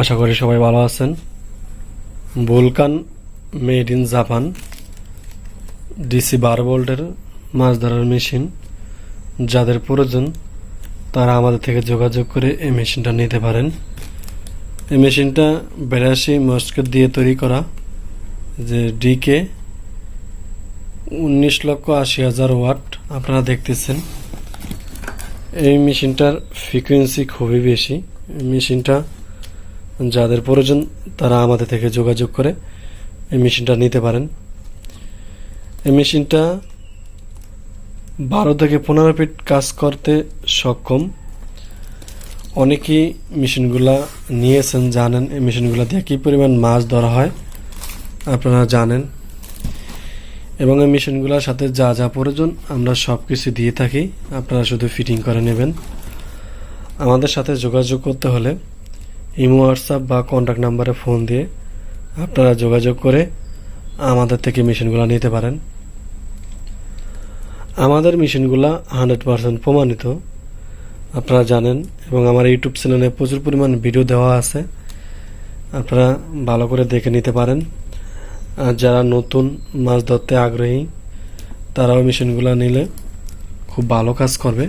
আশা করি সবাই ভালো আছেন। Vulcan made in Japan, DC বারো ভোল্টের মাছ ধরার মেশিন। যাদের প্রয়োজন, তারা আমাদের থেকে যোগাযোগ করে এই মেশিনটা নিতে পারেন। এই মেশিনটা বেরাশি মস্কেট দিয়ে তৈরি করা, যে ডিকে উনিশ লক্ষ আশি হাজার ওয়াট। আপনারা দেখতেছেন, এই মেশিনটার ফ্রিকোয়েন্সি খুবই বেশি। মেশিনটা যাদের প্রয়োজন, তারা আমাদের থেকে যোগাযোগ করে এই মেশিনটা নিতে পারেন। এই মেশিনটা বারো থেকে পনেরো ফিট কাজ করতে সক্ষম। অনেকেই মেশিনগুলা নিয়েছেন, জানেন এই মেশিনগুলো দিয়ে কী পরিমাণ মাছ ধরা হয়। আপনারা জানেন। এবং এই মেশিনগুলোর সাথে যা যা প্রয়োজন, আমরা সব কিছু দিয়ে থাকি। আপনারা শুধু ফিটিং করে নেবেন। আমাদের সাথে যোগাযোগ করতে হলে ইমো, হোয়াটসঅ্যাপ বা কন্ট্যাক্ট নাম্বারে ফোন দিয়ে আপনারা যোগাযোগ করে আমাদের থেকে মেশিনগুলো নিতে পারেন। আমাদের মেশিনগুলো হান্ড্রেড পারসেন্ট প্রমাণিত। আপনারা জানেন এবং আমার ইউটিউব চ্যানেলে প্রচুর পরিমাণ ভিডিও দেওয়া আছে। আপনারা ভালো করে দেখে নিতে পারেন। আর যারা নতুন মাছ ধরতে আগ্রহী, তারাও মেশিনগুলো নিলে খুব ভালো কাজ করবে।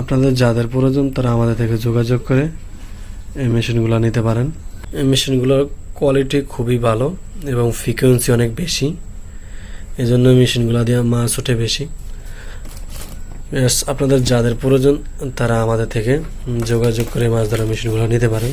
আপনাদের যাদের প্রয়োজন, তারা আমাদের থেকে যোগাযোগ করে এই মেশিনগুলো নিতে পারেন। এই মেশিনগুলোর কোয়ালিটি খুবই ভালো এবং ফ্রিকোয়েন্সি অনেক বেশি। এই জন্য মেশিনগুলো দিয়ে মাছ ওঠে বেশি। আপনাদের যাদের প্রয়োজন, তারা আমাদের থেকে যোগাযোগ করে মাছ ধরার মেশিনগুলো নিতে পারেন।